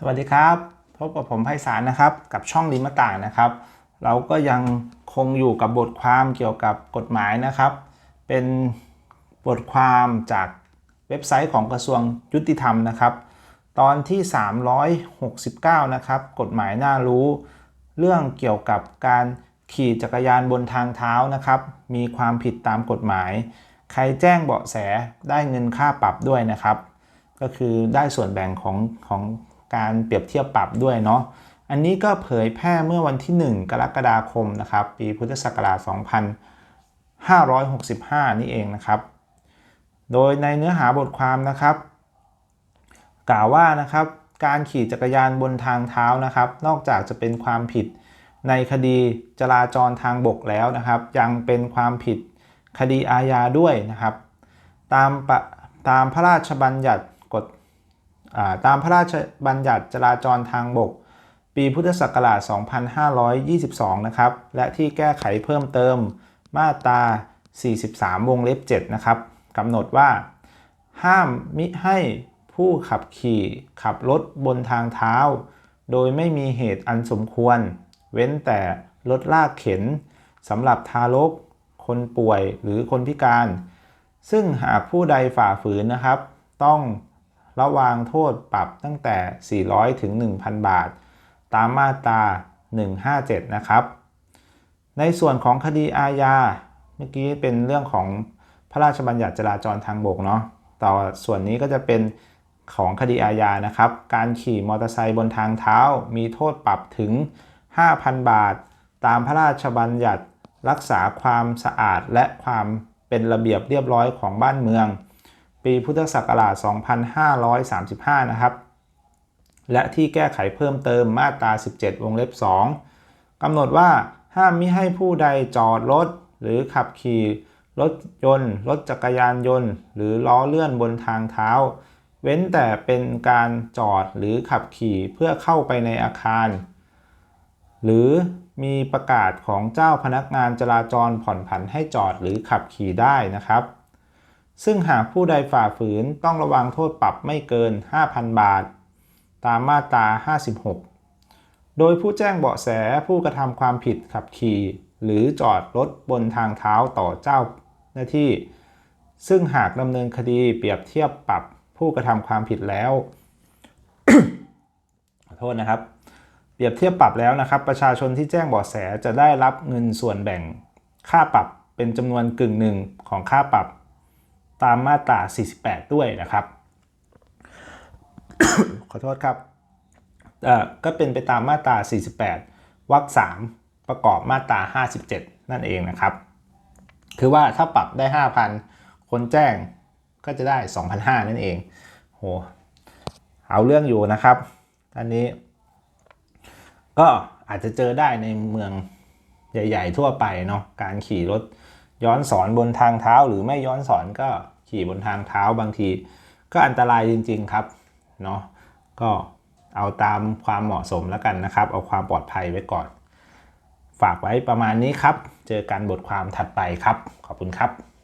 สวัสดีครับพบกับผมไพศาลนะครับ กับช่องริมต่างนะครับ เราก็ยังคงอยู่กับบทความเกี่ยวกับกฎหมายนะครับ เป็นบทความจากเว็บไซต์ของกระทรวงยุติธรรมนะครับ ตอนที่ 369 นะครับ กฎหมายน่ารู้ เรื่องเกี่ยวกับการขี่จักรยานบนทางเท้านะครับ มีความผิดตามกฎหมาย ใครแจ้งเบาะแสได้เงินค่าปรับด้วยนะครับ ก็คือได้ส่วนแบ่งของของ การเปรียบเทียบปรับด้วยเนาะอันนี้ก็เผยแพร่เมื่อวันที่ 1 กรกฎาคมนะครับ ปีพุทธศักราช 2565 นี่เองนะครับ โดยในเนื้อหาบทความนะครับ กล่าวว่านะครับการขี่จักรยานบนทางเท้านะครับ นอกจากจะเป็นความผิดในคดีจราจรทางบกแล้วนะครับ ยังเป็นความผิดคดีอาญาด้วยนะครับ ตามตามพระราชบัญญัติ ตามพระราชบัญญัติจราจรทางบก ปีพุทธศักราช 2522 นะครับ และที่แก้ไขเพิ่มเติมมาตรา 43 วงเล็บ 7 นะครับกำหนดว่า ห้ามมิให้ผู้ขับขี่ขับรถบนทางเท้า โดยไม่มีเหตุอันสมควร เว้นแต่รถลากเข็นสำหรับทารก คนป่วยหรือคนพิการ ซึ่งหากผู้ใดฝ่าฝืนนะครับ ต้อง ระวางโทษปรับตั้งแต่ 400 ถึง 1,000 บาท ตามมาตรา 157 นะครับ ในส่วนของคดีอาญา เมื่อกี้เป็นเรื่องของพระราชบัญญัติจราจรทางบกเนาะ ต่อส่วนนี้ก็จะเป็นของคดีอาญานะครับ การขี่มอเตอร์ไซค์บนทางเท้า มีโทษปรับถึง 5,000 บาท ตามพระราชบัญญัติรักษาความสะอาดและความเป็นระเบียบเรียบร้อยของบ้านเมือง ปีพุทธศักราช 2535 นะครับ และที่แก้ไขเพิ่มเติมมาตรา 17 วงเล็บ 2 กำหนดว่าห้ามมิให้ผู้ใดจอดรถหรือขับขี่รถยนต์ รถจักรยานยนต์ หรือล้อเลื่อนบนทางเท้า เว้นแต่เป็นการจอดหรือขับขี่เพื่อเข้าไปในอาคาร หรือมีประกาศของเจ้าพนักงานจราจรผ่อนผันให้จอดหรือขับขี่ได้นะครับ ซึ่งหากผู้ใดฝ่าฝืนต้องระวังโทษปรับไม่เกิน 5,000 บาท ตามมาตรา 56 โดยผู้แจ้งเบาะแสผู้กระทำความผิดขับขี่ หรือจอดรถบนทางเท้าต่อเจ้าหน้าที่ ซึ่งหากดำเนินคดีเปรียบเทียบปรับผู้กระทำความผิดแล้วขอโทษนะครับ เปรียบเทียบปรับแล้วนะครับ ประชาชนที่แจ้งเบาะแสจะได้รับเงินส่วนแบ่ง ค่าปรับเป็นจำนวนกึ่งหนึ่งของค่าปรับ ตามมาตรา 48 ด้วยนะครับ ขอโทษครับเอ่อก็เป็นไปตามมาตรา 48 วรรค 3 ประกอบมาตรา 57 นั่นเองนะครับ คือว่าถ้าปรับได้ 5,000 คนแจ้งก็จะได้ 2,500 นั่นเอง โห เอาเรื่องอยู่นะครับอันนี้ ก็อาจจะเจอได้ในเมืองใหญ่ ๆ ทั่วไปเนาะ การขี่รถ ย้อนสอนบนทางเท้าหรือไม่ย้อนสอนก็ขี่บนทางเท้าบางที ก็อันตรายจริง ๆครับเนาะก็เอาตามความเหมาะสมแล้วกันนะครับ เอาความปลอดภัยไว้ก่อน ฝากไว้ประมาณนี้ครับ เจอกันบทความถัดไปครับ ขอบคุณครับ